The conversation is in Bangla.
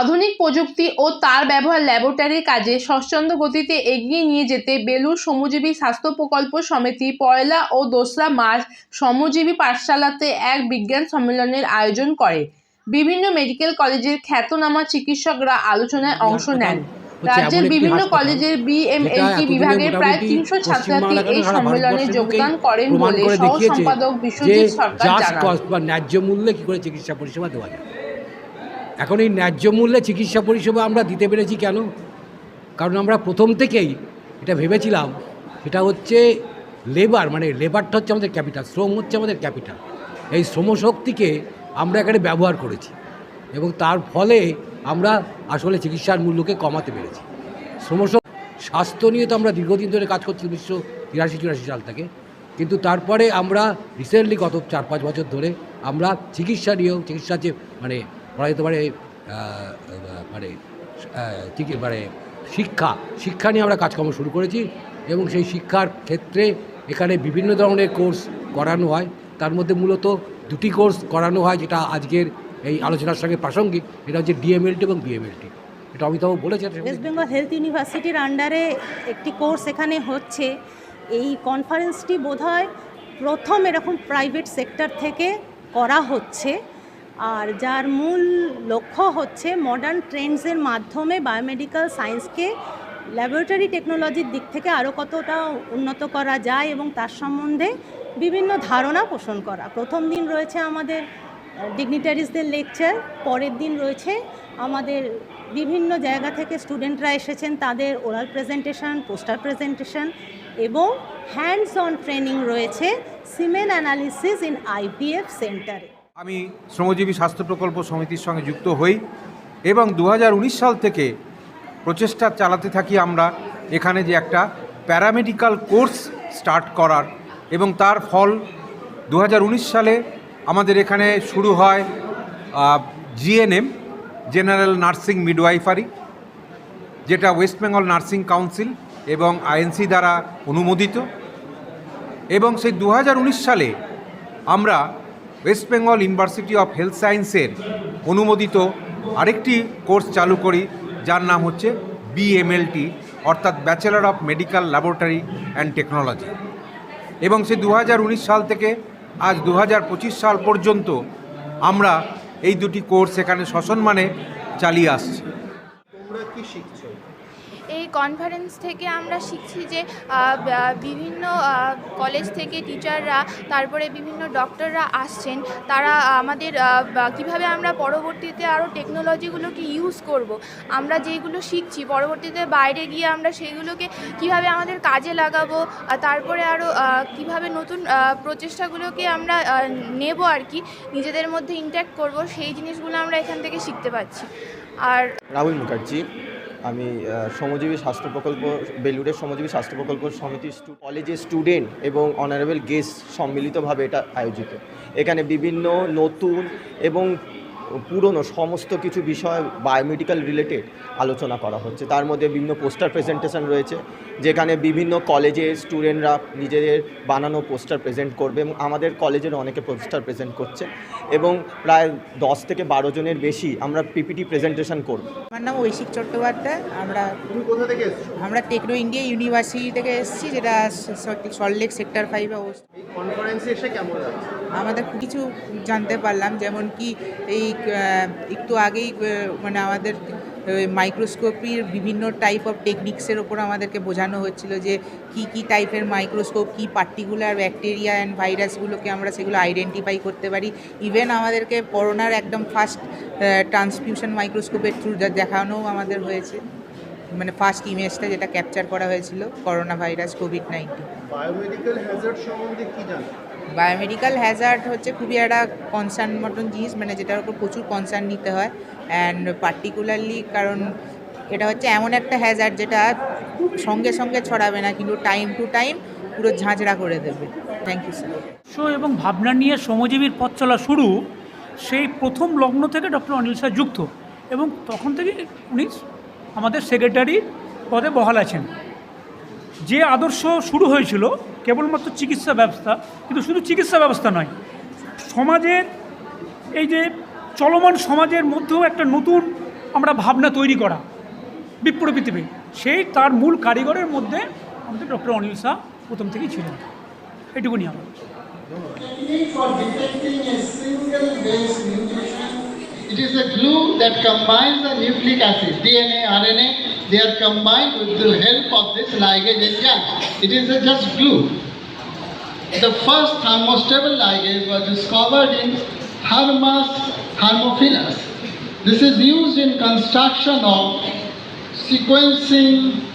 আধুনিক প্রযুক্তি ও তার ব্যবহার ল্যাবরেটরির কাজে স্বচ্ছন্দ গতিতে এগিয়ে নিয়ে যেতে বেলুর শ্রমজীবী স্বাস্থ্য প্রকল্প সমিতি পয়লা ও দোসরা মার্চ শ্রমজীবী পাঠশালাতে এক বিজ্ঞান সম্মেলনের আয়োজন করে। বিভিন্ন মেডিকেল কলেজের খ্যাতনামা চিকিৎসকরা আলোচনায় অংশ নেন। রাজ্যের বিভিন্ন কলেজের বিএমএলটি বিভাগের প্রায় তিনশো ছাত্রছাত্রী এই সম্মেলনে যোগদান করেন বলে সহ সম্পাদক বিশ্বজিৎ সরকার জানান। ন্যায্য মূল্যে কী করে চিকিৎসা পরিষেবা দেওয়া যায়। এখন এই ন্যায্য মূল্যে চিকিৎসা পরিষেবা আমরা দিতে পেরেছি কেন? কারণ আমরা প্রথম থেকেই এটা ভেবেছিলাম, সেটা হচ্ছে লেবার মানে লেবারটা হচ্ছে আমাদের ক্যাপিটাল শ্রম হচ্ছে আমাদের ক্যাপিটাল এই শ্রমশক্তিকে আমরা এখানে ব্যবহার করেছি এবং তার ফলে আমরা আসলে চিকিৎসার মূল্যকে কমাতে পেরেছি। শ্রমশক্তি স্বাস্থ্য নিয়ে তো আমরা দীর্ঘদিন ধরে কাজ করছি উনিশশো তিরাশি, চুরাশি সাল থেকে। কিন্তু তারপরে আমরা রিসেন্টলি গত চার পাঁচ বছর ধরে আমরা চিকিৎসা নিয়েও চিকিৎসা যে মানে বলা যেতে পারে মানে চিকি- মানে শিক্ষা। শিক্ষা নিয়ে আমরা কাজকর্ম শুরু করেছি এবং সেই শিক্ষার ক্ষেত্রে এখানে বিভিন্ন ধরনের কোর্স করানো হয়। তার মধ্যে মূলত দুটি কোর্স করানো হয় যেটা আজকের এই আলোচনার সঙ্গে প্রাসঙ্গিক। এটা হচ্ছে ডিএমএলটি এবং বিএমএলটি। এটা অমিতাভ বলেছে ওয়েস্ট বেঙ্গল হেলথ ইউনিভার্সিটির আন্ডারে একটি কোর্স এখানে হচ্ছে। এই কনফারেন্সটি বোধহয় প্রথম এরকম প্রাইভেট সেক্টর থেকে করা হচ্ছে। আর যার মূল লক্ষ্য হচ্ছে মডার্ন ট্রেন্ডসের মাধ্যমে বায়োমেডিক্যাল সায়েন্সকে ল্যাবরেটরি টেকনোলজির দিক থেকে আরও কতটা উন্নত করা যায় এবং তার সম্বন্ধে বিভিন্ন ধারণা পোষণ করা। প্রথম দিন রয়েছে আমাদের ডিগনিটারিজদের লেকচার পরের দিন রয়েছে আমাদের বিভিন্ন জায়গা থেকে স্টুডেন্টরা এসেছেন, তাদের ওরাল প্রেজেন্টেশন পোস্টার প্রেজেন্টেশন এবং হ্যান্ডস অন ট্রেনিং রয়েছে সিমেন অ্যানালিসিস ইন আইপিএফ সেন্টারে আমি শ্রমজীবী স্বাস্থ্য প্রকল্প সমিতির সঙ্গে যুক্ত হই এবং দু হাজার উনিশ সাল থেকে প্রচেষ্টা চালাতে থাকি আমরা এখানে যে একটা প্যারামেডিক্যাল কোর্স স্টার্ট করার এবং তার ফল দু হাজার উনিশ সালে আমাদের এখানে শুরু হয় জিএনএম জেনারেল নার্সিং মিডওয়াইফারি যেটা ওয়েস্ট বেঙ্গল নার্সিং কাউন্সিল এবং আইএনসি দ্বারা অনুমোদিত এবং সেই দু হাজার উনিশ সালে আমরা West Bengal university of health সায়েন্সের অনুমোদিত আরেকটি কোর্স চালু করি, যার নাম হচ্ছে বিএমএলটি অর্থাৎ bachelor of medical laboratory and technology এবং সে দু হাজার উনিশ সাল থেকে আজ দু হাজার পঁচিশ সাল পর্যন্ত আমরা এই দুটি কোর্স এখানে সসম্মানে চালিয়ে আসছি। এই কনফারেন্স থেকে আমরা শিখছি যে বিভিন্ন কলেজ থেকে টিচাররা তারপরে বিভিন্ন ডক্টররা আসছেন। তারা আমাদের কীভাবে আমরা পরবর্তীতে আরও টেকনোলজিগুলোকে ইউজ করব। আমরা যেগুলো শিখছি পরবর্তীতে বাইরে গিয়ে আমরা সেইগুলোকে কীভাবে আমাদের কাজে লাগাবো তারপরে আরও কীভাবে নতুন প্রচেষ্টাগুলোকে আমরা নেব আর কি নিজেদের মধ্যে ইন্ট্যাক্ট করব সেই জিনিসগুলো আমরা এখান থেকে শিখতে পাচ্ছি আর রাহুল মুখার্জি আমি শ্রমজীবী স্বাস্থ্য প্রকল্প, বেলুড়ের শ্রমজীবী স্বাস্থ্য প্রকল্প সমিতি কলেজের স্টুডেন্ট এবং অনারেবল গেস্ট সম্মিলিতভাবে এটা আয়োজিত। এখানে বিভিন্ন নতুন এবং পুরনো সমস্ত কিছু বিষয় বায়োমেডিক্যাল রিলেটেড আলোচনা করা হচ্ছে। তার মধ্যে বিভিন্ন পোস্টার প্রেজেন্টেশন রয়েছে যেখানে বিভিন্ন কলেজের স্টুডেন্টরা নিজেদের বানানো পোস্টার প্রেজেন্ট করবে এবং আমাদের কলেজের অনেকে পোস্টার প্রেজেন্ট করছে এবং প্রায় দশ থেকে বারো জনের বেশি আমরা পিপিটি প্রেজেন্টেশন করব। আমার নাম ঐশিক চট্টোপাধ্যায় আমরা কোথা থেকে আমরা টেকনো ইন্ডিয়া ইউনিভার্সিটি থেকে এসেছি যেটা সল্টলেক সেক্টর ফাইভে অবস্থিত। কনফারেন্সে এসে কেমন লাগছে? আমাদের কিছু জানতে পারলাম, যেমন কি এই একটু আগেই মানে আমাদের মাইক্রোস্কোপির বিভিন্ন টাইপ অফ টেকনিক্সের ওপর আমাদেরকে বোঝানো হচ্ছিল যে কি কি টাইপের মাইক্রোস্কোপ কি পার্টিকুলার ব্যাকটেরিয়া অ্যান্ড ভাইরাসগুলোকে আমরা সেগুলো আইডেন্টিফাই করতে পারি। ইভেন আমাদেরকে করোনার একদম ফার্স্ট ট্রান্সফিউশন মাইক্রোস্কোপের থ্রু দেখানোও আমাদের হয়েছে। মানে ফার্স্ট ইমেজটা যেটা ক্যাপচার করা হয়েছিল, corona virus covid nineteen biomedical hazard সম্বন্ধে কি বায়োমেডিক্যাল হ্যাজার্ড হচ্ছে খুবই একটা কনসার্ন মতন জিনিস মানে যেটার উপর প্রচুর কনসার্ন নিতে হয়। অ্যান্ড পার্টিকুলারলি কারণ এটা হচ্ছে এমন একটা হ্যাজার্ড যেটা সঙ্গে সঙ্গে ছড়াবে না, কিন্তু টাইম টু টাইম পুরো ঝাঁঝরা করে দেবে। থ্যাংক ইউ স্যার উৎস এবং ভাবনা নিয়ে শ্রমজীবীর পথ চলা শুরু, সেই প্রথম লগ্ন থেকে ডক্টর অনিল স্যার যুক্ত। এবং তখন থেকে উনি আমাদের সেক্রেটারি পদে বহাল আছেন। যে আদর্শ শুরু হয়েছিল কেবলমাত্র চিকিৎসা ব্যবস্থা কিন্তু শুধু চিকিৎসা ব্যবস্থা নয় সমাজের এই যে চলমান সমাজের মধ্যেও একটা নতুন আমরা ভাবনা তৈরি করা বিপ্লবী পৃথিবী সেই তার মূল কারিগরের মধ্যে আমাদের ডক্টর অনিল শাহ প্রথম থেকেই ছিলেন এটুকুনি আমার. It is a glue that combines the nucleic acid, DNA, RNA, they are combined with the help of this ligase enzyme. It is just glue. The first thermostable ligase was discovered in Hermas hermophilus. This is used in construction of sequencing